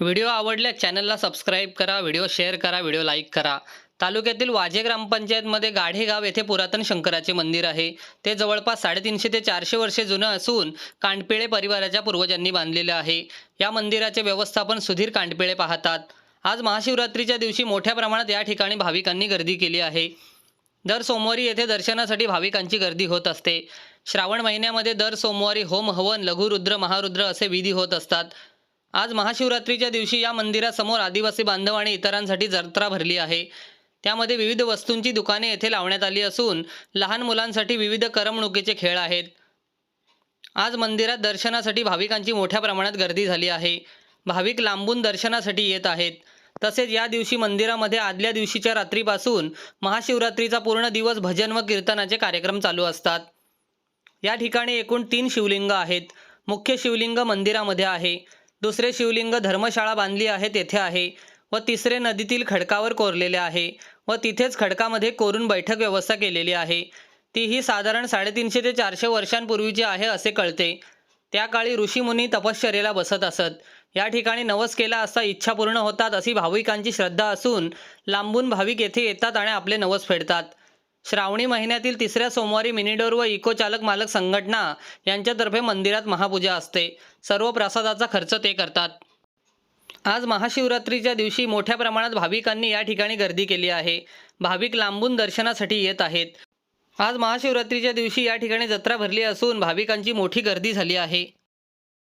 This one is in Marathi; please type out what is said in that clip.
व्हिडिओ आवडल्यास चॅनलला सबस्क्राईब करा व्हिडिओ शेअर करा व्हिडिओ लाईक करा. तालुक्यातील वाजे ग्रामपंचायतमध्ये गाढेगाव येथे पुरातन शंकराचे मंदिर आहे. ते जवळपास साडेतीनशे ते चारशे वर्षे जुनं असून कांडपिळे परिवाराच्या पूर्वजांनी बांधलेलं आहे. या मंदिराचे व्यवस्थापन सुधीर कांडपिळे पाहतात. आज महाशिवरात्रीच्या दिवशी मोठ्या प्रमाणात या ठिकाणी भाविकांनी गर्दी केली आहे. दर सोमवारी येथे दर्शनासाठी भाविकांची गर्दी होत असते. श्रावण महिन्यामध्ये दर सोमवारी होम हवन लघुरुद्र महारुद्र असे विधी होत असतात. आज महाशिवरात्रीच्या दिवशी या मंदिरासमोर आदिवासी बांधव आणि इतरांसाठी जत्रा भरली आहे. त्यामध्ये विविध वस्तूंची दुकाने येथे लावण्यात आली असून लहान मुलांसाठी विविध करमणुकीचे खेळ आहेत. आज मंदिरात दर्शनासाठी भाविकांची मोठ्या प्रमाणात गर्दी झाली आहे. भाविक लांबून दर्शनासाठी येत आहेत. तसेच या दिवशी मंदिरामध्ये आदल्या दिवशीच्या रात्रीपासून महाशिवरात्रीचा पूर्ण दिवस भजन व कीर्तनाचे कार्यक्रम चालू असतात. या ठिकाणी एकूण तीन शिवलिंग आहेत. मुख्य शिवलिंग मंदिरामध्ये आहे. दुसरे शिवलिंग धर्मशाळा बांधली आहे तेथे आहे व तिसरे नदीतील खडकावर कोरलेले आहे व तिथेच खडकामध्ये कोरून बैठक व्यवस्था केलेली आहे. तीही साधारण साडेतीनशे ते चारशे वर्षांपूर्वीची आहे असे कळते. त्या काळी ऋषीमुनी तपश्चर्येला बसत असत. या ठिकाणी नवस केला असता इच्छा पूर्ण होतात अशी भाविकांची श्रद्धा असून लांबून भाविक येथे येतात आणि आपले नवस फेडतात. श्रावणी महिन्यातील तिसऱ्या सोमवारी मिनिडोर व इको चालक मालक संघटना यांच्यातर्फे मंदिरात महापूजा असते. सर्व प्रसादाचा खर्च ते करतात. आज महाशिवरात्रीच्या दिवशी मोठ्या प्रमाणात भाविकांनी या ठिकाणी गर्दी केली आहे. भाविक लांबून दर्शनासाठी येत आहेत. आज महाशिवरात्रीच्या दिवशी या ठिकाणी जत्रा भरली असून भाविकांची मोठी गर्दी झाली आहे.